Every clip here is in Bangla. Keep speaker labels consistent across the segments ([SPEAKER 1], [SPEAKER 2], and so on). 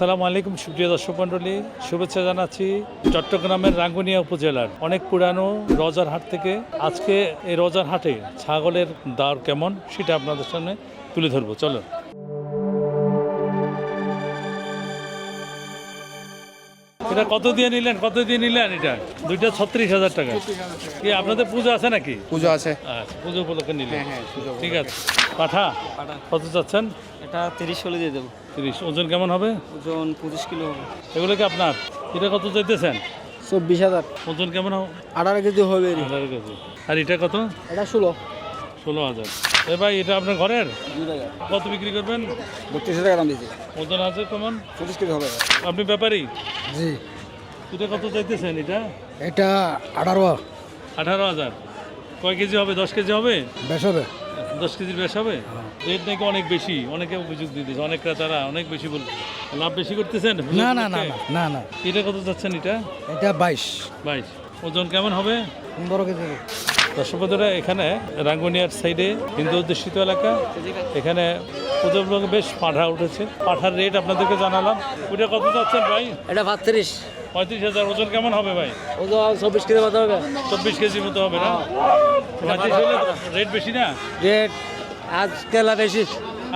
[SPEAKER 1] আসসালামু আলাইকুম, সুপ্রিয় দর্শক মণ্ডলী। শুভেচ্ছা জানাচ্ছি চট্টগ্রামের রাঙ্গুনিয়া উপজেলার। অনেক পুরানো রজার হাট থেকে আজকে এই রজার হাটে ছাগলের দর কেমন, সেটা আপনাদের সামনে তুলে ধরবো। চলো এটা কত দিয়ে নিলেন? কত দিয়ে নিলেন এটা? দুইটা ছত্রিশ হাজার টাকা। কি আপনাদের পুজো আছে নাকি?
[SPEAKER 2] পুজো আছে।
[SPEAKER 1] আচ্ছা পুজো উপলক্ষে নিলেন।
[SPEAKER 2] হ্যাঁ, পুজো
[SPEAKER 1] ঠিক আছে। পাঠা? কত চাচ্ছেন?
[SPEAKER 3] এটা তিরিশ হলে দিয়ে দেবো।
[SPEAKER 1] তিরিশ। ওজন কেমন হবে?
[SPEAKER 3] ওজন পঁচিশ কিলো হবে।
[SPEAKER 1] এগুলো কি আপনার? এটা কত চাইতেছেন?
[SPEAKER 3] চব্বিশ হাজার।
[SPEAKER 1] ওজন কেমন হবে?
[SPEAKER 3] আঠারো কেজি হবে
[SPEAKER 1] আঠারো কেজি। আর এটা কত?
[SPEAKER 3] এটা ষোলো।
[SPEAKER 1] ষোলো হাজার। এ ভাই এটা আপনার ঘরের? কত বিক্রি করবেন?
[SPEAKER 3] বত্রিশ টাকা দাম দিয়েছি।
[SPEAKER 1] ওজন আছে কেমন?
[SPEAKER 3] পঁচিশ কেজি হবে।
[SPEAKER 1] আপনি ব্যাপারী?
[SPEAKER 3] জি।
[SPEAKER 1] এটা কত চাইতেছেন এটা?
[SPEAKER 3] এটা আঠারো।
[SPEAKER 1] আঠারো হাজার। কয় কেজি হবে? দশ কেজি হবে?
[SPEAKER 3] বেশ হবে।
[SPEAKER 1] দশ কেজির বেশ হবে? রেট নাকি অনেক বেশি। অনেকে অভিযোগ দিতেছে। অনেক ক্রেতারা অনেক বেশি বলছে লাভ বেশি করতেছেন?
[SPEAKER 3] না না না না না
[SPEAKER 1] এটা কত চাচ্ছেন এটা?
[SPEAKER 3] এটা বাইশ।
[SPEAKER 1] বাইশ। ওজন কেমন হবে?
[SPEAKER 3] পনেরো কেজি হবে।
[SPEAKER 1] দর্শকরা এখানে রাঙ্গুনিয়ার সাইডে হিন্দু অধ্যুষিত এলাকা। এখানে পুজোর বেশ পাঠা উঠেছে। পাঠার রেট আপনাদেরকে জানালাম। ওটা কত যাচ্ছেন ভাই?
[SPEAKER 3] এটা ভাতত্রিশ
[SPEAKER 1] পঁয়ত্রিশ হাজার। ওজন কেমন হবে ভাই?
[SPEAKER 3] ওজন চব্বিশ কেজি মতো হবে।
[SPEAKER 1] চব্বিশ কেজির মতো হবে না? পঁয়ত্রিশ হলে রেট বেশি না?
[SPEAKER 3] রেট আজকাল বেশি।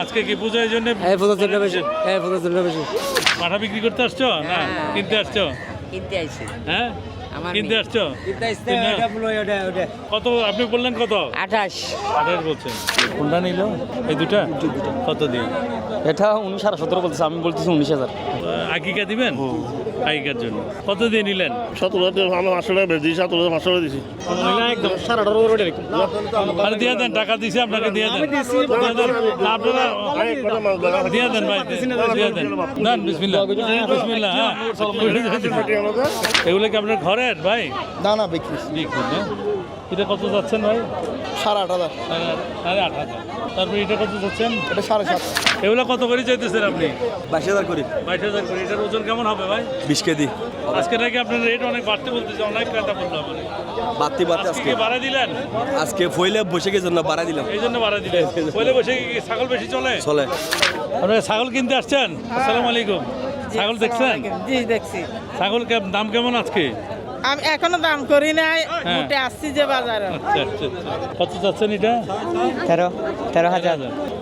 [SPEAKER 1] আজকে কি পুজো এই জন্য?
[SPEAKER 3] এই পঁচিশ জন্য বেশি। এই পঁচিশ জন্য বেশি।
[SPEAKER 1] পাঠা বিক্রি করতে আসছো? না কিনতে আসছো?
[SPEAKER 4] কিনতে আইছি
[SPEAKER 1] হ্যাঁ? কিনতে আসছো কত আপনি বললেন কত
[SPEAKER 4] আঠাশ
[SPEAKER 1] আঠাশ বলছেন কোনটা নিল এই দুটা কত দিয়ে
[SPEAKER 3] এটা উনিশ আর সতেরো বলতেছে আমি বলতেছি উনিশ হাজার
[SPEAKER 1] আকিকা দিবেন আকিকার জন্য কত দিয়ে নিলেন
[SPEAKER 5] সতেরো আমরা পাঁচশো টাকা বেশি সতেরো পাঁচশো টাকা দিয়েছি
[SPEAKER 3] একদম সাড়ে আঠারো
[SPEAKER 1] আরে দিয়ে দেন টাকা দিছি আপনাকে দিয়ে দেন দিয়ে দেন না, আপনারা দিয়ে দেন ভাই দিয়ে দেন দেন বিসমিল্লাহ বিসমিল্লাহ হ্যাঁ এগুলো কি আপনার ঘরের ভাই?
[SPEAKER 2] না না বিক্রি।
[SPEAKER 1] বিক্রি না? এটা কত যাচ্ছেন ভাই?
[SPEAKER 2] সাড়ে আট হাজার।
[SPEAKER 1] সাড়ে আট হাজার। তারপরে এটা কত যাচ্ছেন?
[SPEAKER 2] এটা সাড়ে সাত।
[SPEAKER 1] এগুলো কত করে চাইতেছেন আপনি?
[SPEAKER 3] বাইশ হাজার করি।
[SPEAKER 1] বাইশ হাজার করে। এটার ওজন কেমন হবে ভাই?
[SPEAKER 3] বিশ কেজি।
[SPEAKER 1] আজকে নাকি আপনার রেট অনেক বাড়তে বলতেছে অনেক ক্রেতা বলল আমার।
[SPEAKER 3] বাড়তি বাড়তি
[SPEAKER 1] আজকে বাড়া দিলেন?
[SPEAKER 3] আজকে ফইলে বসে গেছে না বাড়াই দিলাম।
[SPEAKER 1] এই জন্য বাড়া দিলেন। বলে বসে কি ছাগল বেশি চলে?
[SPEAKER 3] চলে।
[SPEAKER 1] আপনারা ছাগল কিনতে আসছেন? আসসালামু আলাইকুম। ছাগল দেখছেন?
[SPEAKER 4] জি দেখছি।
[SPEAKER 1] ছাগল কে- দাম কেমন আজকে?
[SPEAKER 4] আমি এখনও দাম করি নাই
[SPEAKER 1] হ্যাঁ।
[SPEAKER 4] উঠে আসছি যে বাজারে।
[SPEAKER 1] আচ্ছা আচ্ছা আচ্ছা। কত চাচ্ছেন এটা?
[SPEAKER 4] তেরো তেরো হাজার।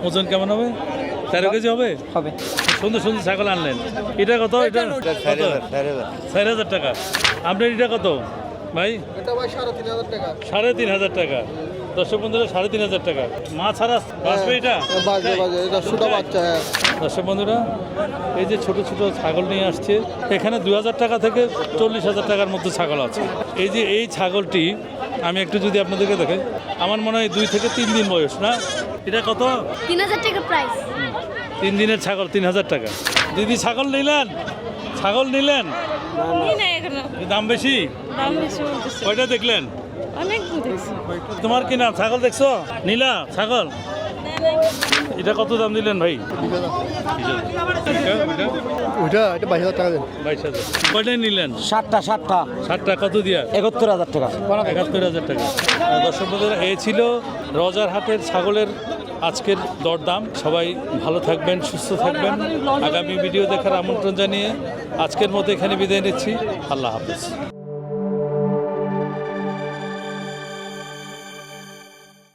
[SPEAKER 1] ওজন কেমন হবে? তেরো কেজি হবে?
[SPEAKER 4] হবে।
[SPEAKER 1] সুন্দর সুন্দর ছাগল আনলেন। এটা কত? এটা চার হাজার টাকা। আপনার এটা কত? ভাই?
[SPEAKER 2] এটা ভাই সাড়ে তিন হাজার টাকা।
[SPEAKER 1] দর্শক বন্ধুরা সাড়ে তিন হাজার টাকা। মা ছাড়া বাঁচবে এটা?
[SPEAKER 2] বাজে বাজে বাচ্চা হ্যাঁ।
[SPEAKER 1] দর্শক বন্ধুরা এই যে ছোট ছোট ছাগল নিয়ে আসছে এখানে দু হাজার টাকা থেকে চল্লিশ হাজার টাকার মধ্যে ছাগল আছে। এই যে এই ছাগলটি আমি একটু যদি আপনাদেরকে দেখে আমার মনে হয় দুই থেকে তিন দিন বয়স না? এটা কত?
[SPEAKER 6] তিন হাজার টাকা প্রাইস
[SPEAKER 1] তিন দিনের ছাগল তিন হাজার টাকা। দিদি ছাগল নিলেন? ছাগল নিলেন? দাম বেশি? কয়টা দেখলেন?
[SPEAKER 6] অনেক দেখছি।
[SPEAKER 1] তোমার কি নাম? ছাগল দেখছ? নীলা ছাগল? এটা কত দাম দিলেন ভাই?
[SPEAKER 2] ওইটা এটা বাইশ হাজার টাকা দেন
[SPEAKER 1] বাইশ হাজার। কয়টাই নিলেন?
[SPEAKER 3] সাতটা সাতটা।
[SPEAKER 1] ষাটটা কত দিয়া?
[SPEAKER 3] একাত্তর হাজার টাকা।
[SPEAKER 1] একাত্তর হাজার টাকা। আর দর্শক বন্ধুরা এ ছিল রজার হাটের ছাগলের আজকের দরদাম। সবাই ভালো থাকবেন সুস্থ থাকবেন। আগামী ভিডিও দেখার আমন্ত্রণ জানিয়ে আজকের মতো এখানে বিদায় নিচ্ছি। আল্লাহ হাফিজ।